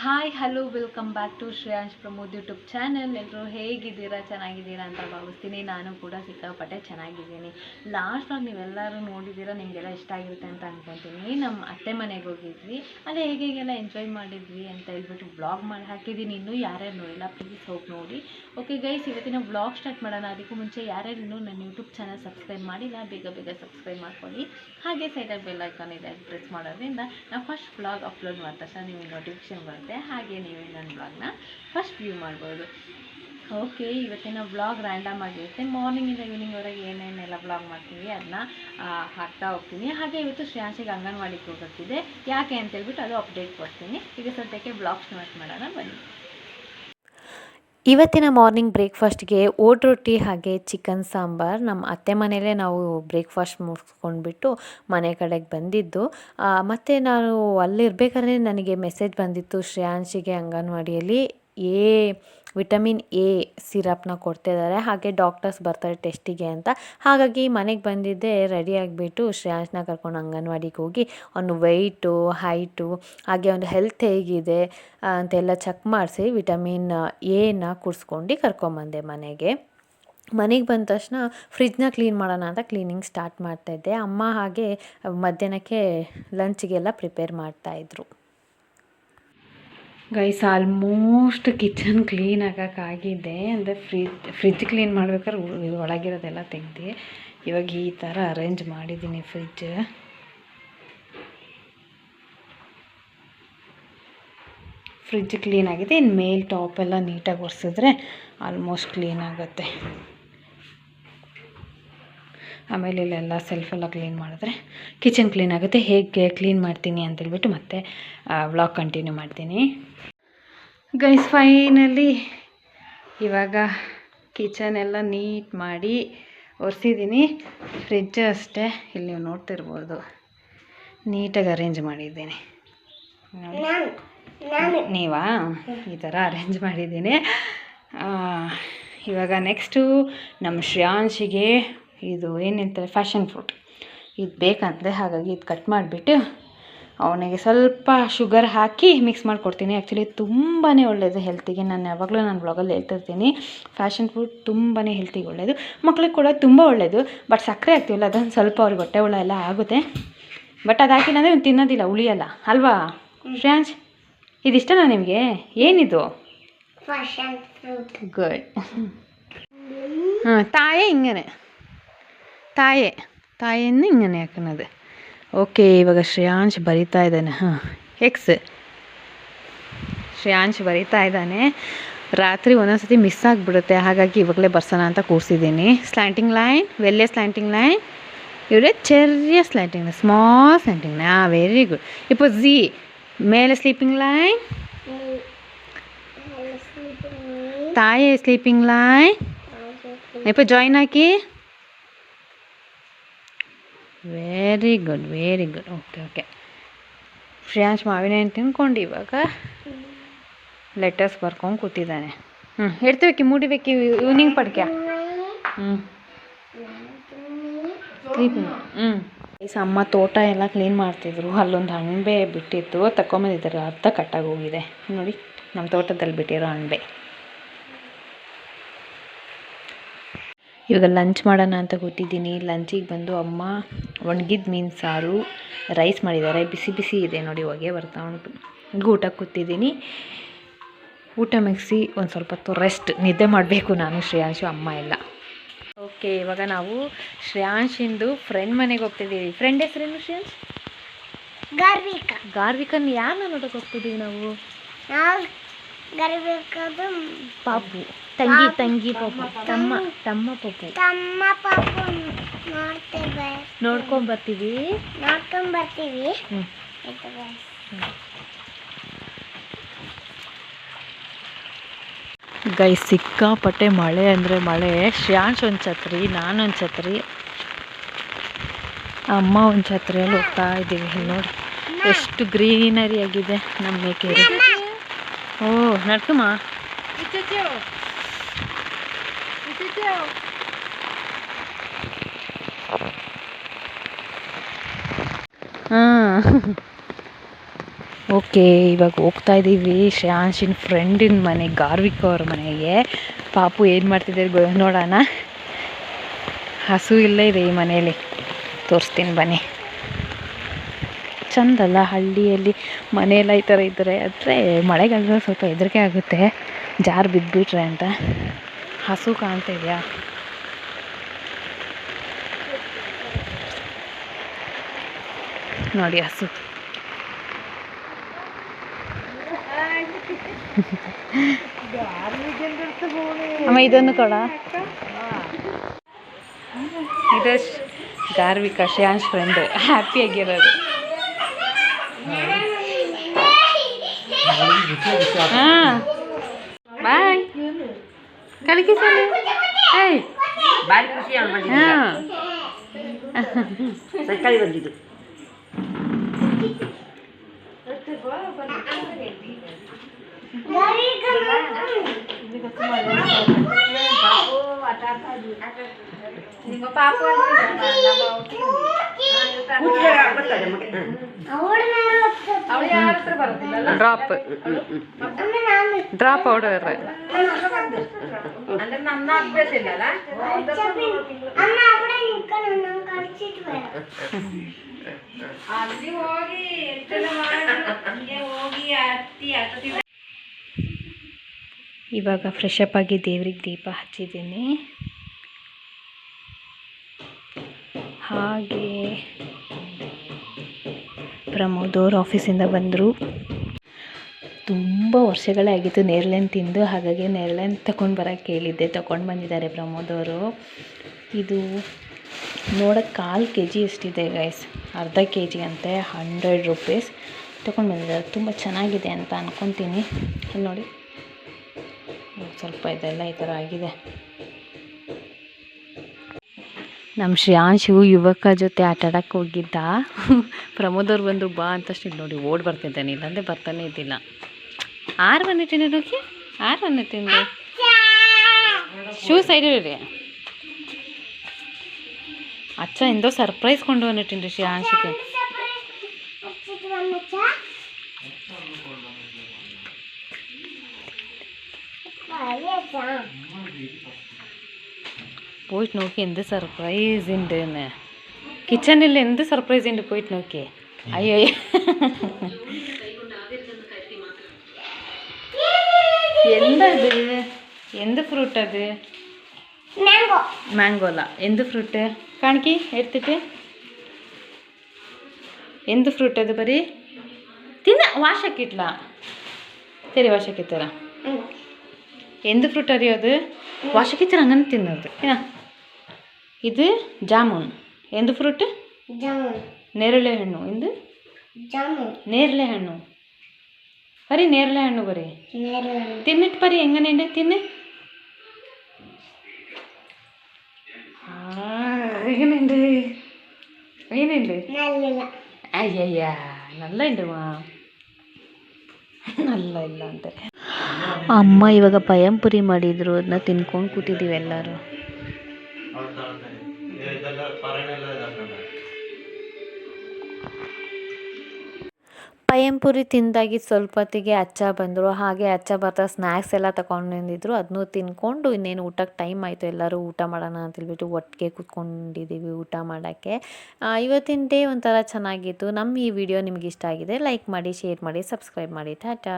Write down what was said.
Hi hello welcome back to Shreyansh Pramod YouTube channel ಎಲ್ಲರೂ ಹೇಗಿದ್ದೀರಾ? ಚೆನ್ನಾಗಿದ್ದೀರಾ ಅಂತ ಭಾವಿಸ್ತೀನಿ. ನಾನು ಕೂಡ ಸಿಕ್ಕಾಪಟ್ಟೆ ಚೆನ್ನಾಗಿದ್ದೀನಿ. ಲಾಸ್ಟ್ ವ್ಲಾಗ್ ನೀವೆಲ್ಲರೂ ನೋಡಿದ್ದೀರಾ? ನಿಮಗೆಲ್ಲ ಇಷ್ಟ ಆಗಿರುತ್ತೆ ಅಂತ ಅನ್ಕೊತೀನಿ. ನಮ್ಮ ಅತ್ತೆ ಮನೆಗೆ ಹೋಗಿದ್ವಿ. ಅದೇ ಹೇಗೆ ಹೇಗೆಲ್ಲ ಎಂಜಾಯ್ ಮಾಡಿದ್ವಿ ಅಂತ ಹೇಳ್ಬಿಟ್ಟು ಬ್ಲಾಗ್ ಮಾಡಿ ಹಾಕಿದ್ದೀನಿ ಇನ್ನೂ ಯಾರ್ಯಾರು ನೋಡಿಲ್ಲ ಪ್ಲೀಸ್ ಹೋಗಿ ನೋಡಿ. ಓಕೆ ಗೈಸ್ ಇವತ್ತಿನ ಬ್ಲಾಗ್ ಸ್ಟಾರ್ಟ್ ಮಾಡೋಣ. ಅದಕ್ಕೂ ಮುಂಚೆ ಯಾರ್ಯಾರು ಇನ್ನೂ ನನ್ನ ಯೂಟ್ಯೂಬ್ ಚಾನಲ್ ಸಬ್ಸ್ಕ್ರೈಬ್ ಮಾಡಿಲ್ಲ, ಬೇಗ ಬೇಗ ಸಬ್ಸ್ಕ್ರೈಬ್ ಮಾಡ್ಕೊಳ್ಳಿ. ಹಾಗೆ ಸೈಡಲ್ಲಿ ಬೆಲ್ ಐಕಾನ್ ಇದೆ ಪ್ರೆಸ್ ಮಾಡೋದ್ರಿಂದ ನಾವು ಫಸ್ಟ್ ಬ್ಲಾಗ್ ಅಪ್ಲೋಡ್ ಮಾಡ್ತಾ ತಕ್ಷಣ ನಿಮಗೆ ನೋಟಿಫಿಕೇಶನ್ ಬರುತ್ತೆ. ಹಾಗೆ ನೀವು ನನ್ನ ಬ್ಲಾಗ್ನ ಫಸ್ಟ್ ವ್ಯೂ ಮಾಡ್ಬೋದು. ಓಕೆ ಇವತ್ತಿನ ಬ್ಲಾಗ್ ರ್ಯಾಂಡಮ್ ಆಗಿರುತ್ತೆ. ಮಾರ್ನಿಂಗಿಂದ ಈವ್ನಿಂಗ್ವರೆಗೆ ಏನೇನೆಲ್ಲ ಬ್ಲಾಗ್ ಮಾಡ್ತೀವಿ ಅದನ್ನ ಹಾಕ್ತಾ ಹೋಗ್ತೀನಿ. ಹಾಗೆ ಇವತ್ತು ಶ್ರೇಯಾಂಶಿಗೆ ಅಂಗನವಾಡಿಗೆ ಹೋಗೋಕ್ಕಿದೆ. ಯಾಕೆ ಅಂತ ಹೇಳ್ಬಿಟ್ಟು ಅದು ಅಪ್ಡೇಟ್ ಕೊಡ್ತೀನಿ. ಈಗ ಸದ್ಯಕ್ಕೆ ಬ್ಲಾಗ್ ಸ್ಟಾರ್ಟ್ ಮಾಡೋಣ, ಬನ್ನಿ. ಇವತ್ತಿನ ಮಾರ್ನಿಂಗ್ ಬ್ರೇಕ್ಫಾಸ್ಟ್ಗೆ ಓಟ್ ರೊಟ್ಟಿ ಹಾಗೆ ಚಿಕನ್ ಸಾಂಬಾರ್ ನಮ್ಮ ಅತ್ತೆ ಮನೆಯಲ್ಲೇ ನಾವು ಬ್ರೇಕ್ಫಾಸ್ಟ್ ಮುಗಿಸ್ಕೊಂಡ್ಬಿಟ್ಟು ಮನೆ ಕಡೆಗೆ ಬಂದಿದ್ದು. ಮತ್ತು ನಾನು ಅಲ್ಲಿರ್ಬೇಕಾದ್ರೆ ನನಗೆ ಮೆಸೇಜ್ ಬಂದಿತ್ತು ಶ್ರೇಯಾಂಶಿಗೆ ಅಂಗನವಾಡಿಯಲ್ಲಿ ಎ ವಿಟಮಿನ್ ಎ ಸಿರಪ್ನ ಕೊಡ್ತಿದ್ದಾರೆ. ಹಾಗೆ ಡಾಕ್ಟರ್ಸ್ ಬರ್ತಾರೆ ಟೆಸ್ಟಿಗೆ ಅಂತ. ಹಾಗಾಗಿ ಮನೆಗೆ ಬಂದಿದ್ದೆ ರೆಡಿ ಆಗಿಬಿಟ್ಟು ಶ್ರೇಯಾಂಶ್ನ ಕರ್ಕೊಂಡು ಅಂಗನವಾಡಿಗೆ ಹೋಗಿ ಅವನು ವೆಯ್ಟು ಹೈಟು ಹಾಗೆ ಒಂದು ಹೆಲ್ತ್ ಹೇಗಿದೆ ಅಂತೆಲ್ಲ ಚೆಕ್ ಮಾಡಿಸಿ ವಿಟಮಿನ್ ಎನ ಕುಡಿಸ್ಕೊಂಡು ಕರ್ಕೊಂಬಂದೆ ಮನೆಗೆ. ಮನೆಗೆ ಬಂದ ತಕ್ಷಣ ಫ್ರಿಜ್ನ ಕ್ಲೀನ್ ಮಾಡೋಣ ಅಂತ ಕ್ಲೀನಿಂಗ್ ಸ್ಟಾರ್ಟ್ ಮಾಡ್ತಾಯಿದ್ದೆ ಅಮ್ಮ ಹಾಗೆ ಮಧ್ಯಾಹ್ನಕ್ಕೆ ಲಂಚ್ಗೆಲ್ಲ ಪ್ರಿಪೇರ್ ಮಾಡ್ತಾಯಿದ್ರು ಗೈಸ್ ಆಲ್ಮೋಸ್ಟ್ ಕಿಚನ್ ಕ್ಲೀನ್ ಆಗೋಕ್ಕಾಗಿದೆ ಅಂದರೆ ಫ್ರಿಜ್ ಫ್ರಿಜ್ ಕ್ಲೀನ್ ಮಾಡ್ಬೇಕಾದ್ರೆ ಒಳಗಿರೋದೆಲ್ಲ ತೆಗ್ದು, ಇವಾಗ ಈ ಥರ ಅರೇಂಜ್ ಮಾಡಿದ್ದೀನಿ ಫ್ರಿಜ್ ಫ್ರಿಜ್ ಕ್ಲೀನ್ ಆಗಿದೆ. ಇನ್ನು ಮೇಲ್ ಟಾಪ್ ಎಲ್ಲ ನೀಟಾಗಿ ಒರೆಸಿದ್ರೆ ಆಲ್ಮೋಸ್ಟ್ ಕ್ಲೀನ್ ಆಗುತ್ತೆ. ಆಮೇಲೆ ಇಲ್ಲೆಲ್ಲ ಸೆಲ್ಫೆಲ್ಲ ಕ್ಲೀನ್ ಮಾಡಿದ್ರೆ ಕಿಚನ್ ಕ್ಲೀನ್ ಆಗುತ್ತೆ. ಹೇಗೆ ಕ್ಲೀನ್ ಮಾಡ್ತೀನಿ ಅಂತೇಳ್ಬಿಟ್ಟು ಮತ್ತೆ ವ್ಲಾಗ್ ಕಂಟಿನ್ಯೂ ಮಾಡ್ತೀನಿ. ಗೈಸ್ ಫೈನಲಿ ಇವಾಗ ಕಿಚನ್ ಎಲ್ಲ ನೀಟ್ ಮಾಡಿ ಒರೆಸಿದ್ದೀನಿ. ಫ್ರಿಜ್ ಅಷ್ಟೇ ಇಲ್ಲಿ ನೀವು ನೋಡ್ತಿರ್ಬೋದು. ನೀಟಾಗಿ ಅರೇಂಜ್ ಮಾಡಿದ್ದೀನಿ. ನೀವಾ? ಈ ಥರ ಅರೇಂಜ್ ಮಾಡಿದ್ದೀನಿ. ಇವಾಗ ನೆಕ್ಸ್ಟು ನಮ್ಮ ಶ್ರೇಯಾಂಶಿಗೆ ಇದು ಏನಂತಾರೆ ಫ್ಯಾಷನ್ ಫ್ರೂಟ್ ಇದು ಬೇಕಂದರೆ ಹಾಗಾಗಿ ಇದು ಕಟ್ ಮಾಡಿಬಿಟ್ಟು ಅವನಿಗೆ ಸ್ವಲ್ಪ ಶುಗರ್ ಹಾಕಿ ಮಿಕ್ಸ್ ಮಾಡಿಕೊಡ್ತೀನಿ. ಆ್ಯಕ್ಚುಲಿ ತುಂಬಾ ಒಳ್ಳೆಯದು ಹೆಲ್ತಿಗೆ ನಾನು ಯಾವಾಗಲೂ ನಾನು ಬ್ಲಾಗಲ್ಲಿ ಹೇಳ್ತಿರ್ತೀನಿ ಫ್ಯಾಷನ್ ಫ್ರೂಟ್ ತುಂಬಾ ಹೆಲ್ತಿಗೆ ಒಳ್ಳೆಯದು ಮಕ್ಳಿಗೆ ಕೂಡ ತುಂಬ ಒಳ್ಳೆಯದು ಬಟ್ ಸಕ್ಕರೆ ಹಾಕ್ತೀವಲ್ಲ ಅದೊಂದು ಸ್ವಲ್ಪ ಅವ್ರಿಗೆ ಹೊಟ್ಟೆ ಹುಳ ಎಲ್ಲ ಆಗುತ್ತೆ. ಬಟ್ ಅದು ಹಾಕಿಲ್ಲ ಅಂದರೆ ಅವ್ನು ತಿನ್ನೋದಿಲ್ಲ ಉಳಿಯಲ್ಲ. ಅಲ್ವಾ? ಶ್ರೇಯಾಂಶ್ ಇದಿಷ್ಟನಾ ನಿಮಗೆ? ಏನಿದು? ಗುಡ್ ಹಾಂ ತಾಯೇ ಹಿಂಗನೆ. ತಾಯೇ ತಾಯಿಯನ್ನು ಹಿಂಗನೆ ಹಾಕೋಣದು ಓಕೆ ಇವಾಗ ಶ್ರೇಯಾಂಶ್ ಬರಿತಾ ಇದ್ದಾನೆ ಹಾಂ ಎಕ್ಸ್ ಶ್ರೇಯಾಂಶ್ ಬರಿತಾ ಇದ್ದಾನೆ ರಾತ್ರಿ ಒಂದೊಂದ್ಸತಿ ಮಿಸ್ ಆಗಿಬಿಡುತ್ತೆ ಹಾಗಾಗಿ ಇವಾಗಲೇ ಬರ್ಸೋಣ ಅಂತ ಕೂರಿಸಿದ್ದೀನಿ ಸ್ಲ್ಯಾಂಟಿಂಗ್ ಲೈನ್ ವೆಲ್ಲೆ ಸ್ಲ್ಯಾಂಟಿಂಗ್ ಲೈನ್ ഇവിടെ ചെറിയ സ്ലാൻറ്റിങ് സ്മോൾ സ്ലാൻറ്റിങ് ആ വെരി ഗുഡ് ഇപ്പോൾ സി മേലെ സ്ലീപ്പിംഗ് ലൈൻ താഴെ സ്ലീപ്പിംഗ് ലൈൻ ഇപ്പോൾ ജോയിൻ ആക്കി very good very good okay okay Shreyansh ಮಾವಿನ ಹಣ್ಣು ತಿನ್ಕೊಂಡು ಇವಾಗ ಲೆಟರ್ಸ್ ಬರ್ಕೊಂಡು ಕೂತಿದ್ದಾನೆ. ಹ್ಞೂ ಹೇಳ್ತೀವಿ ಮೂಡಿಬೇಕು ಇವ್ನಿಂಗ್ ಪಡ್ಕ್ಯ? ಹ್ಞೂ ಹ್ಞೂ ಈ ಅಮ್ಮ ತೋಟ ಎಲ್ಲ ಕ್ಲೀನ್ ಮಾಡ್ತಿದ್ರು. ಅಲ್ಲೊಂದು ಅಣಬೆ ಬಿಟ್ಟಿತ್ತು. ತಗೊಂಬಂದಿದ್ದಾರೆ ಅರ್ಧ ಕಟ್ಟಾಗಿ ಹೋಗಿದೆ. ನೋಡಿ ನಮ್ಮ ತೋಟದಲ್ಲಿ ಬಿಟ್ಟಿರೋ ಅಣಬೆ ಇವಾಗ ಲಂಚ್ ಮಾಡೋಣ ಅಂತ ಕೂತಿದ್ದೀನಿ. ಲಂಚಿಗೆ ಬಂದು ಅಮ್ಮ ಒಣಗಿದ ಮೀನು ಸಾರು ರೈಸ್ ಮಾಡಿದ್ದಾರೆ. ಬಿಸಿ ಬಿಸಿ ಇದೆ ನೋಡಿ ಹೊಗೆ ಬರ್ತಾ ಉಂಟು. ಈಗ ಊಟಕ್ಕೆ ಕೂತಿದ್ದೀನಿ. ಊಟ ಮುಗಿಸಿ ಒಂದು ಸ್ವಲ್ಪ ಹೊತ್ತು ರೆಸ್ಟ್ ನಿದ್ದೆ ಮಾಡಬೇಕು ನಾನು ಶ್ರೇಯಾಂಶು ಅಮ್ಮ ಎಲ್ಲ. ಓಕೆ ಇವಾಗ ನಾವು ಶ್ರೇಯಾಂಶಿಂದು ಫ್ರೆಂಡ್ ಮನೆಗೆ ಹೋಗ್ತಿದ್ದೀವಿ. ಫ್ರೆಂಡ್ ಹೆಸರೇನು ಶ್ರೇಯಾಂಶ್? ಗಾರ್ವಿಕ. ಗಾರ್ವಿಕನ್ ಯಾರನ್ನ ನೋಡೋಕೆ ಹೋಗ್ತಿದ್ದೀವಿ ನಾವು ನಾವು ಪಾಪು. ತಂಗಿ ತಂಗಿ ಪಾಪು. ತಮ್ಮ ತಮ್ಮ ಪಾಪು. ತಮ್ಮ ಪಾಪು ನೋಡ್ತೇವೆ. ನೋಡ್ಕೊಂಡ್ ಬರ್ತೀವಿ ನೋಡ್ಕೊಂಡ್ ಬರ್ತೀವಿ. ಗೈ ಸಿಕ್ಕಾಪಟ್ಟೆ ಮಳೆ ಅಂದರೆ ಮಳೆ. ಶ್ರೇಯಾಂಶ್ ಒಂದು ಛತ್ರಿ ನಾನೊಂದು ಛತ್ರಿ ಅಮ್ಮ ಒಂದು ಛತ್ರಿಯಲ್ಲಿ ಹೋಗ್ತಾ ಇದ್ದೀವಿ. ನೋಡಿ ಎಷ್ಟು ಗ್ರೀನರಿ ಆಗಿದೆ ನಮ್ಮ ಮೇಕೆರೆ. ಓ ನಡ್ಕಮ್ಮ ಹಾಂ. ಓಕೆ ಇವಾಗ ಹೋಗ್ತಾ ಇದ್ದೀವಿ ಶ್ರೇಯಾಂಶಿನ ಫ್ರೆಂಡಿನ ಮನೆ ಗಾರ್ವಿಕ್ ಅವ್ರ ಮನೆಗೆ. ಪಾಪು ಏನು ಮಾಡ್ತಿದ್ದಾರೆ ಗೊ ನೋಡೋಣ. ಹಸು ಇಲ್ಲೇ ಇದೆ ಈ ಮನೆಯಲ್ಲಿ. ತೋರಿಸ್ತೀನಿ ಬನ್ನಿ. ಚಂದಲ್ಲ ಹಳ್ಳಿಯಲ್ಲಿ ಮನೆಯೆಲ್ಲ ಈ ಥರ ಇದ್ದರೆ ಆದರೆ ಮಳೆಗಾಲದಲ್ಲಿ ಸ್ವಲ್ಪ ಹೆದರಿಕೆ ಆಗುತ್ತೆ. ಜಾರು ಬಿದ್ದುಬಿಟ್ರೆ ಅಂತ. ಹಸು ಕಾಣ್ತಾ ಇದೆಯಾ? ನೋಡಿ ಹಸು. ಅಮ್ಮ ಇದನ್ನು ಕೊಡ. ಇದು ಗಾರ್ವಿಕ ಶ್ರೇಯಾಂಶ್ ಫ್ರೆಂಡ್ ಹ್ಯಾಪಿಯಾಗಿರೋದು ಹಾಂ ಬಾಯ್ ಕಲಿಕೆ ಸಲ ಏಯ್ ಭಾರಿ ಖುಷಿ ಆಗ್ಬಿಟ್ಟಿದೆ ಹಾಂ ಸರ್ಕಾರಿ ಬಂದಿದ್ದು ಕೂತ್ಕೊಳ್ಳಿ, ಬರ್ತಾರೆ ಮಗ. ಹ್ಮ್. ಡ್ರಾಪ್ ಡ್ರಾಪ್ ಆರ್ಡರ್ ಅಮ್ಮ അവിടെ ಇವಾಗ ಫ್ರೆಶ್ ಅಪ್ ಆಗಿ ದೇವ್ರಿಗೆ ದೀಪ ಹಚ್ಚಿದ್ದೀನಿ. ಹಾಗೆ ಪ್ರಮೋದ್ ಅವ್ರು ಆಫೀಸಿಂದ ಬಂದರು. ತುಂಬ ವರ್ಷಗಳೇ ಆಗಿತ್ತು ನೇರ್ಲೆನ್ ತಿಂದು, ಹಾಗಾಗಿ ನೇರ್ಲೆನ್ ತಗೊಂಡು ಬರೋಕ್ಕೆ ಹೇಳಿದ್ದೆ ತಗೊಂಡು ಬಂದಿದ್ದಾರೆ ಪ್ರಮೋದ್ ಅವರು. ಇದು ನೋಡೋಕ್ಕೆ ಕಾಲು ಕೆ ಜಿ ಎಷ್ಟಿದೆ ಗೈಸ್ ಅರ್ಧ ಕೆ ಜಿ ಅಂತೆ ಹಂಡ್ರೆಡ್ ರುಪೀಸ್ ತೊಗೊಂಡು ಬಂದಿದ್ದಾರೆ. ತುಂಬ ಚೆನ್ನಾಗಿದೆ ಅಂತ ಅಂದ್ಕೊತೀನಿ ನೋಡಿ. ಸ್ವಲ್ಪ ಇದೆಲ್ಲ ಈ ಥರ ಆಗಿದೆ. ನಮ್ಮ ಶ್ರೇಯಾಂಶು ಯುವಕ ಜೊತೆ ಆಟ ಆಡಕ್ಕೆ ಹೋಗಿದ್ದ. ಪ್ರಮೋದ್ ಅವ್ರು ಬಂದು ಬಾ ಅಂತಷ್ಟು ಇಲ್ಲಿ ನೋಡಿ ಓಡ್ ಬರ್ತಿದ್ದಾನೆ ಇಲ್ಲಾಂದರೆ ಬರ್ತಾನೆ ಇದ್ದಿಲ್ಲ. ಆರು ಬಂದಿಟ್ಟಿನಿ ರೋಕಿ ಆರು ಬಂದಿಟ್ಟಿನಿ ಶೂ ಸೈಡ್ ಇರಿ. ಅಚ್ಚ ಎಂದೋ ಸರ್ಪ್ರೈಸ್ ಕೊಂಡು ಬಂದಿಟ್ಟಿನಿ ಶ್ರೇಯಾಂಶಿಗೆ. പോയിട്ട് നോക്കി എന്ത് സർപ്രൈസ് ഉണ്ട് എന്ന് കിച്ചണിൽ എന്ത് സർപ്രൈസ് ഉണ്ട് പോയിട്ട് നോക്കിയേ അയ്യോ എന്തത് എന്ത് ഫ്രൂട്ട് അത്? മാംഗോല എന്ത് ഫ്രൂട്ട് കാണിക്ക് എടുത്തിട്ട്. എന്ത് ഫ്രൂട്ട് അത് പറി? തിന്ന വാഷാക്കിയിട്ടില്ല ശരി വാഷാക്കി തരാം. ವಾಶಕ್ಕಿತ್ತಲ್ಲ ಎಂದು ಫ್ರೂಟ್ ಅರಿಯೋದು ವಾಶಕ್ಕಿತ್ತರ ಹಂಗನೆ ತಿನ್ನೋದು ಏನ ಇದು ಜಾಮೂನ್ ಎಂದು ಫ್ರೂಟ್ ಜಾಮೂನ್ ನೇರಳೆ ಹಣ್ಣು ಎಂದು ಜಾಮೂನ್ ನೇರಳೆ ಹಣ್ಣು ಬರೀ ನೇರಳೆ ಹಣ್ಣು ಬರೀ ನೇರಳೆ ತಿನ್ನಿಟ್ಟು ಬರೀ ಹೆಂಗನೆ ತಿನ್ನು എങ്ങനെയുണ്ട് എങ്ങനെയുണ്ട് നല്ലില്ല അയ്യയ്യ നല്ല ഉണ്ടുമാ നല്ല ಇಲ್ಲ ಅಂತೆ ಅಮ್ಮ ಇವಾಗ ಪಯಂಪುರಿ ಮಾಡಿದ್ರು ಅದನ್ನ ತಿನ್ಕೊಂಡು ಕೂತಿದ್ದೀವಿ ಎಲ್ಲರೂ. ಪಯಂಪುರಿ ತಿಂದಾಗಿ ಸ್ವಲ್ಪ ಹೊತ್ತಿಗೆ ಅಚ್ಚ ಬಂದರು, ಹಾಗೆ ಅಚ್ಚ ಬರ್ತಾ ಸ್ನ್ಯಾಕ್ಸ್ ಎಲ್ಲ ತಗೊಂಡು ನಿಂದಿದ್ರು ಅದನ್ನು ತಿನ್ಕೊಂಡು ಇನ್ನೇನು ಊಟಕ್ಕೆ ಟೈಮ್ ಆಯಿತು, ಎಲ್ಲರೂ ಊಟ ಮಾಡೋಣ ಅಂತ ಹೇಳ್ಬಿಟ್ಟು ಒಟ್ಟಿಗೆ ಕೂತ್ಕೊಂಡಿದ್ದೀವಿ ಊಟ ಮಾಡೋಕ್ಕೆ. ಇವತ್ತಿನ ಡೇ ಒಂಥರ ಚೆನ್ನಾಗಿತ್ತು. ನಮ್ಮ ಈ ವಿಡಿಯೋ ನಿಮ್ಗೆ ಇಷ್ಟ ಆಗಿದೆ ಲೈಕ್ ಮಾಡಿ ಶೇರ್ ಮಾಡಿ ಸಬ್ಸ್ಕ್ರೈಬ್ ಮಾಡಿ. ಟಾಟಾ.